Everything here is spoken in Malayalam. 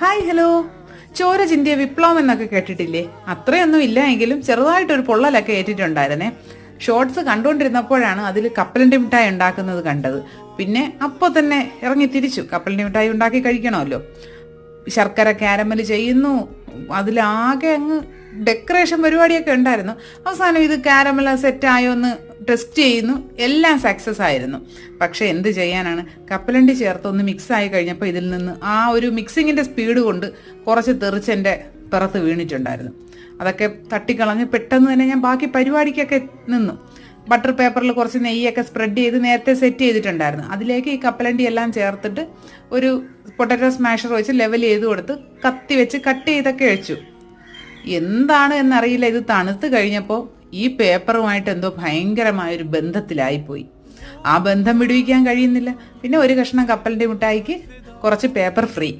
Hi hello. ചോര ചിന്തിയ വിപ്ലവം എന്നൊക്കെ കേട്ടിട്ടില്ലേ? അത്രയൊന്നും ഇല്ല എങ്കിലും ചെറുതായിട്ടൊരു പൊള്ളലൊക്കെ ഏറ്റിട്ടുണ്ടായിരുന്നേ. ഷോർട്സ് കണ്ടുകൊണ്ടിരുന്നപ്പോഴാണ് അതിൽ കപ്പലിന്റെ മിഠായി ഉണ്ടാക്കുന്നത് കണ്ടത്. പിന്നെ അപ്പോൾ തന്നെ ഇറങ്ങി തിരിച്ചു. കപ്പലിന്റെ മിഠായി ഉണ്ടാക്കി കഴിക്കണമല്ലോ. ശർക്കര കാരമൽ ചെയ്യുന്നു. അതിലാകെ അങ്ങ് ഡെക്കറേഷൻ പരിപാടിയൊക്കെ ഉണ്ടായിരുന്നു. അവസാനം ഇത് കാരമല സെറ്റായോ എന്ന് ടെസ്റ്റ് ചെയ്യുന്നു. എല്ലാം സക്സസ് ആയിരുന്നു. പക്ഷെ എന്ത് ചെയ്യാനാണ്? കപ്പലണ്ടി ചേർത്ത് ഒന്ന് മിക്സ് ആയി കഴിഞ്ഞപ്പോൾ ഇതിൽ നിന്ന് ആ ഒരു മിക്സിങ്ങിന്റെ സ്പീഡ് കൊണ്ട് കുറച്ച് തെറിച്ചെന്റെ പിറത്ത് വീണിട്ടുണ്ടായിരുന്നു. അതൊക്കെ തട്ടിക്കളഞ്ഞ് പെട്ടെന്ന് തന്നെ ഞാൻ ബാക്കി പരിപാടിക്കൊക്കെ നിന്നു. ബട്ടർ പേപ്പറിൽ കുറച്ച് നെയ്യൊക്കെ സ്പ്രെഡ് ചെയ്ത് നേരത്തെ സെറ്റ് ചെയ്തിട്ടുണ്ടായിരുന്നു. അതിലേക്ക് ഈ കപ്പലണ്ടി എല്ലാം ചേർത്തിട്ട് ഒരു പൊട്ടറ്റോ സ്മാഷർ വെച്ച് ലെവൽ ചെയ്ത് കൊടുത്ത് കത്തി വെച്ച് കട്ട് ചെയ്തൊക്കെ വെച്ചു. എന്താണ് എന്നറിയില്ല. ഇത് തണുത്ത് കഴിഞ്ഞപ്പോൾ ഈ പേപ്പറുമായിട്ട് എന്തോ ഭയങ്കരമായൊരു ബന്ധത്തിലായിപ്പോയി. ആ ബന്ധം വിടുവിക്കാൻ കഴിയുന്നില്ല. പിന്നെ ഒരു കഷ്ണം കപ്പലിന്റെ മിഠായിക്ക് കുറച്ച് പേപ്പർ ഫ്രീ.